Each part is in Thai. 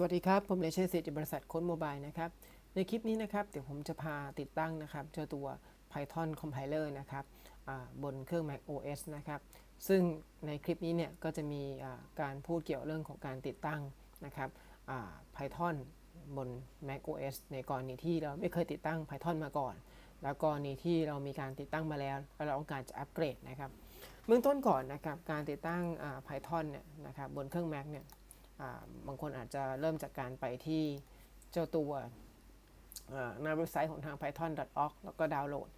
สวัสดีครับ ผมเลเชษฐ์สิทธิ์บริษัทโค้ดโมบายนะครับ ในคลิปนี้นะครับ เดี๋ยวผมจะพาติดตั้งนะครับ เจ้าตัว Python Compiler นะครับบนเครื่อง Mac OS นะครับ ซึ่งในคลิปนี้เนี่ย ก็จะมีอ่าการพูดเกี่ยวเรื่องของการติดตั้งนะครับอ่า Python บน Mac OS ในกรณีที่เราไม่เคยติดตั้ง Python มาก่อน แล้วกรณีที่เรามีการติดตั้งมาแล้วแล้วเราต้องการจะอัปเกรดนะครับเบื้องต้นก่อนนะครับการติดตั้ง Python เนี่ยนะครับบนเครื่อง Mac เนี่ย บางคนอาจจะเริ่มจากการไปที่เจ้าตัวหน้าเว็บไซต์ของทาง python.org แล้วก็ดาวน์โหลด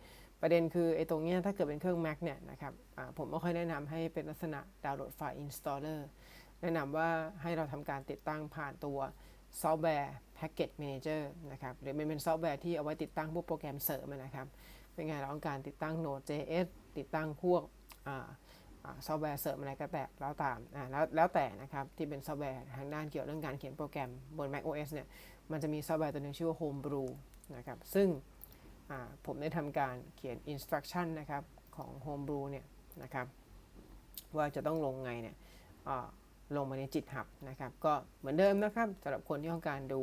ประเด็นคือไอ้ตรงเนี้ยถ้าเกิดเป็นเครื่อง Mac เนี่ยนะครับผมไม่ค่อยแนะนำให้เป็นลักษณะดาวน์โหลดไฟล์ installer แนะนำว่าให้เราทำการติดตั้งผ่านตัวซอฟต์แวร์ Package Manager นะครับหรือมันเป็นซอฟต์แวร์ที่เอาไว้ติดตั้งพวกโปรแกรมเสริมนะครับเป็นไงเราต้องการติดตั้ง Node.js ติดตั้งพวกอ ซอฟต์แวร์เสริมอะไรก็แต่แล้วตามอ่าแล้วแล้วแต่นะครับ ที่เป็นซอฟต์แวร์ทางด้านเกี่ยวเรื่องการเขียนโปรแกรมบน Mac OS เนี่ยมันจะมีซอฟต์แวร์ตัวหนึงชื่อว่า Homebrew นะครับซึ่งผมได้ทำการเขียน instruction นะครับของ Homebrew เนี่ยนะครับว่าจะต้องลงไงเนี่ยลงมาในจิตหับนะครับก็เหมือนเดิมนะครับสำหรับคนที่ต้องการดู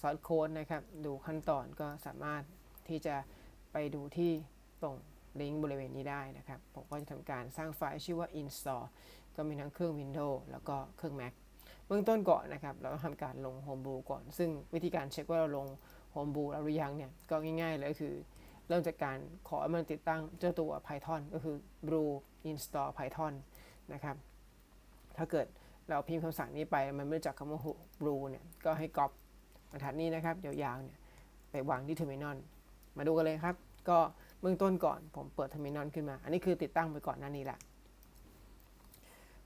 ซอสโค้ดนะครับดูขั้นตอนก็สามารถที่จะไปดูที่ตรง ลิงก์บริเวณนี้ได้นะครับ ผมก็จะทำการสร้างไฟล์ชื่อว่า install ก็มีทั้งเครื่อง Windows แล้วก็เครื่อง Mac เบื้องต้นก่อนนะครับ เราต้องทำการลง Homebrew ก่อน ซึ่งวิธีการเช็คว่าเราลง Homebrew แล้วหรือยังเนี่ย ก็ง่ายๆเลยก็คือ เริ่มจากการขอให้มันติดตั้งเจ้าตัว Python ก็คือ brew install Python นะครับ ถ้าเกิดเราพิมพ์คำสั่งนี้ไป มันไม่รู้จักคำว่า brew เนี่ย ก็ให้ copy บรรทัดนี้นะครับยาวๆเนี่ยไปวางที่ terminal มาดูกันเลยครับ ก็ เบื้องต้นก่อนผมเปิด terminal ขึ้นมา อันนี้คือติดตั้งไปก่อนหน้านี้แหละ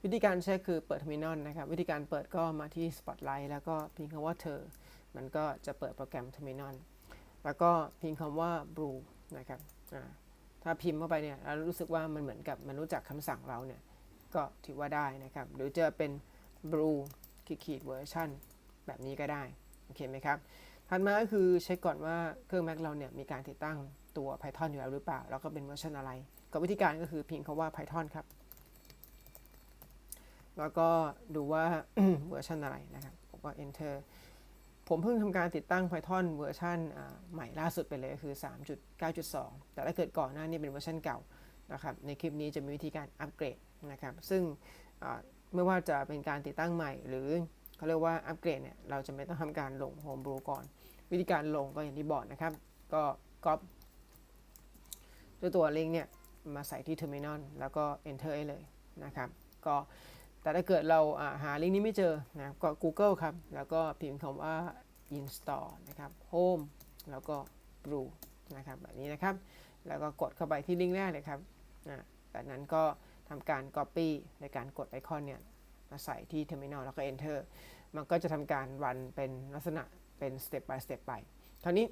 วิธีการเช็คคือเปิด terminal นะครับ วิธีการเปิดก็มาที่ spotlight แล้วก็พิมพ์คำว่าเธอ มันก็จะเปิดโปรแกรม terminal แล้วก็พิมพ์คำว่า brew นะครับถ้าพิมพ์เข้าไปเนี่ยแล้วรู้สึกว่ามันเหมือนกับมันรู้จักคำสั่งเราเนี่ย ก็ถือว่าได้นะครับ หรือจะเป็น brew ขีดๆ version แบบนี้ก็ได้ โอเคไหมครับ ถัดมาก็คือเช็คก่อนว่าเครื่อง Mac เราเนี่ยมีการติดตั้งตัว Python อยู่แล้วหรือเปล่า แล้วก็เป็นเวอร์ชันอะไร ก็วิธีการก็คือพิมพ์คำว่า Python ครับ แล้วก็ดูว่าเวอร์ชันอะไรนะครับ ผมก็ enter ผมเพิ่งทำการติดตั้ง Python เวอร์ชันใหม่ล่าสุดไปเลยก็คือ 3.9.2 แต่ถ้าเกิดก่อนหน้านี้เป็นเวอร์ชันเก่านะครับ ในคลิปนี้จะมีวิธีการอัปเกรดนะครับ ซึ่งไม่ว่าจะเป็นการติดตั้งใหม่ หรือเขาเรียกว่าอัปเกรดเนี่ย เราจะไม่ต้องทำการลง Homebrew ก่อน วิธีการลงก็อย่างที่บอกนะครับ ก็ก๊อป ด้วยตัวลิงก์เนี่ยมาใส่ที่ Terminal แล้วก็ Enter ให้เลยนะครับก็แต่ถ้าเกิดเราหาลิงก์นี้ไม่เจอนะก็ Google ครับ แล้วก็พิมพ์คำว่า install นะครับ home แล้วก็ brew นะครับแบบนี้นะครับ แล้วก็กดเข้าไปที่ลิงก์แรกเลยครับนะจากนั้นก็ทำการ Copy ในการกดไอคอนเนี่ยมาใส่ที่ Terminal แล้วก็ Enter มันก็จะทำการรันเป็นลักษณะเป็น step by step ไปคราวนี้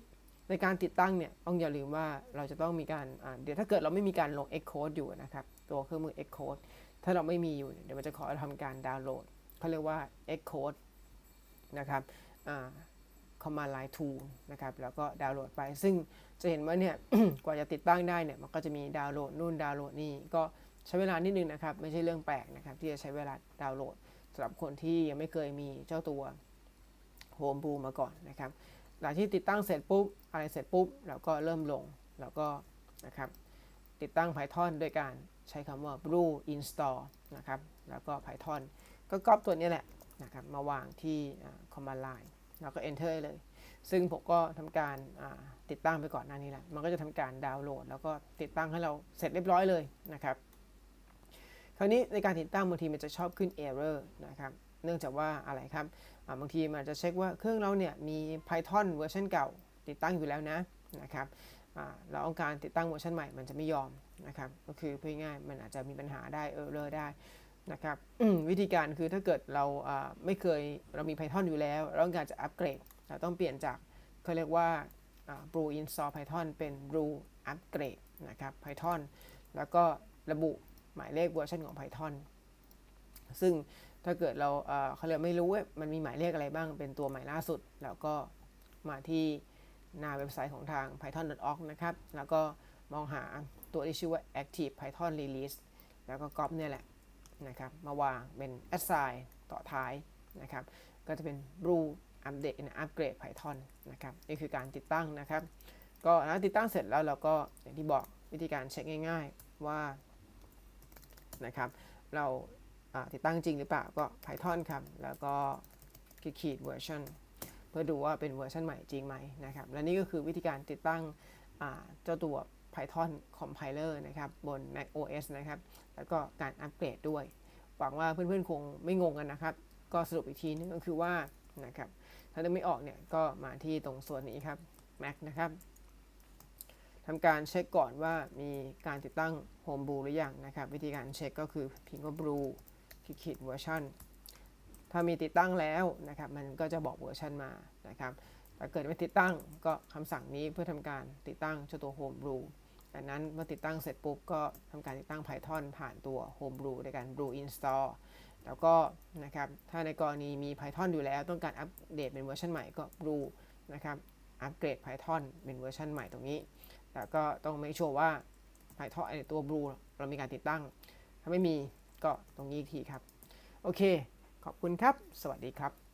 ในการติดตั้งเนี่ยต้องอย่าลืมว่าเราจะต้องมีการเดี๋ยวถ้าเกิดเราไม่มีการลง Xcode อยู่นะครับ ตัวเครื่องมือ Xcode ถ้าเราไม่มีอยู่ เดี๋ยวมันจะขอเราทำการดาวน์โหลดเขาเรียกว่า Xcode นะครับอ่า command line tool นะครับ แล้วก็ดาวน์โหลดไป ซึ่งจะเห็นว่าเนี่ย กว่าจะติดตั้งได้เนี่ย มันก็จะมีดาวน์โหลดนู่นดาวน์โหลดนี่ ก็ใช้เวลานิดนึงนะครับ ไม่ใช่เรื่องแปลกนะครับ ที่จะใช้เวลาดาวน์โหลดสำหรับคนที่ยังไม่เคยมีเจ้าตัว Homebrew มาก่อนนะครับ หลังที่ติดตั้งเสร็จปุ๊บอะไรเสร็จปุ๊บเราก็เริ่มลงแล้วก็นะครับติดตั้ง Python ด้วยการใช้คำว่า brew install นะครับแล้วก็ Python ก็ก๊อปตัวนี้แหละนะครับมาวางที่อ่า command line แล้วก็ enter เลย ซึ่งผมก็ทำการติดตั้งไปก่อนหน้านี้แหละมันก็จะทำการดาวน์โหลด แล้วก็ติดตั้งให้เราเสร็จเรียบร้อยเลยนะครับคราวนี้ในการติดตั้งบางทีมันจะชอบขึ้น error นะครับ เนื่องจากว่าอะไรครับ บางทีมันจะเช็คว่าเครื่องเราเนี่ยมี Python เวอร์ชันเก่าติดตั้งอยู่แล้วนะนะครับเราต้องการติดตั้งเวอร์ชันใหม่มันจะไม่ยอมนะครับก็คือพูดง่ายมันอาจจะมีปัญหาได้ error ได้นะครับวิธีการคือถ้าเกิดเราไม่เคยเรามี Python อยู่แล้ว เราต้องการจะอัปเกรดเราต้องเปลี่ยนจากเขาเรียกว่าอ่า brew install Python เป็น brew upgrade นะครับ Python แล้วก็ระบุหมายเลขเวอร์ชันของ Python ซึ่ง ถ้าเกิดเราเขาเรียกไม่รู้ว่ามันมีหมายเลขอะไรบ้างเป็นตัวใหม่ล่าสุด แล้วก็มาที่หน้าเว็บไซต์ของทาง python.org นะครับ แล้วก็มองหาตัวที่ชื่อว่า active python release แล้วก็ก๊อปเนี่ยแหละนะครับ มาวางเป็น assign ต่อท้ายนะครับ ก็จะเป็น Blue อัปเดตอัปเกรด Python นะครับ นี่คือการติดตั้งนะครับ ก็นะติดตั้งเสร็จแล้วเราก็อย่างที่บอกวิธีการเช็คง่าย ๆว่านะครับ เรา ติดตั้งจริงหรือเปล่าก็ Python ครับ แล้วก็ขีดๆ version เพื่อดูว่าเป็นเวอร์ชันใหม่จริงไหมนะครับ และนี่ก็คือวิธีการติดตั้งเจ้าตัว Python compiler นะครับ บน Mac OS นะครับ แล้วก็การอัปเกรดด้วย หวังว่าเพื่อนๆ คงไม่งงกันนะครับ ก็สรุปอีกทีนึงก็คือว่านะครับ ถ้านึกไม่ออกเนี่ย ก็มาที่ตรงส่วนนี้ครับ Mac นะครับทำการเช็คก่อนว่ามีการติดตั้ง Homebrew หรือยังนะครับ วิธีการเช็คก็คือพิมพ์ว่า brew ขีดเวอร์ชันถ้ามีติดตั้งแล้วนะครับมันก็จะบอกเวอร์ชันมานะครับถ้าเกิดไม่ติดตั้งก็คำสั่งนี้เพื่อทำการติดตั้งเจ้าตัว Homebrew จากนั้นเมื่อติดตั้งเสร็จปุ๊บก็ทำการติดตั้ง Python ผ่านตัว Homebrew ในการ brew install แล้วก็นะครับถ้าในกรณีมี Python อยู่แล้ว ต้องการอัปเดตเป็นเวอร์ชันใหม่ก็ brew นะครับอัปเกรด Python เป็นเวอร์ชันใหม่ตรงนี้ แต่ก็ต้องไม่ชัวร์ว่า Python ไอ้ตัว brew เรามีการติดตั้ง ถ้าไม่มี ก็ตรงนี้อีกทีครับ โอเค ขอบคุณครับ สวัสดีครับ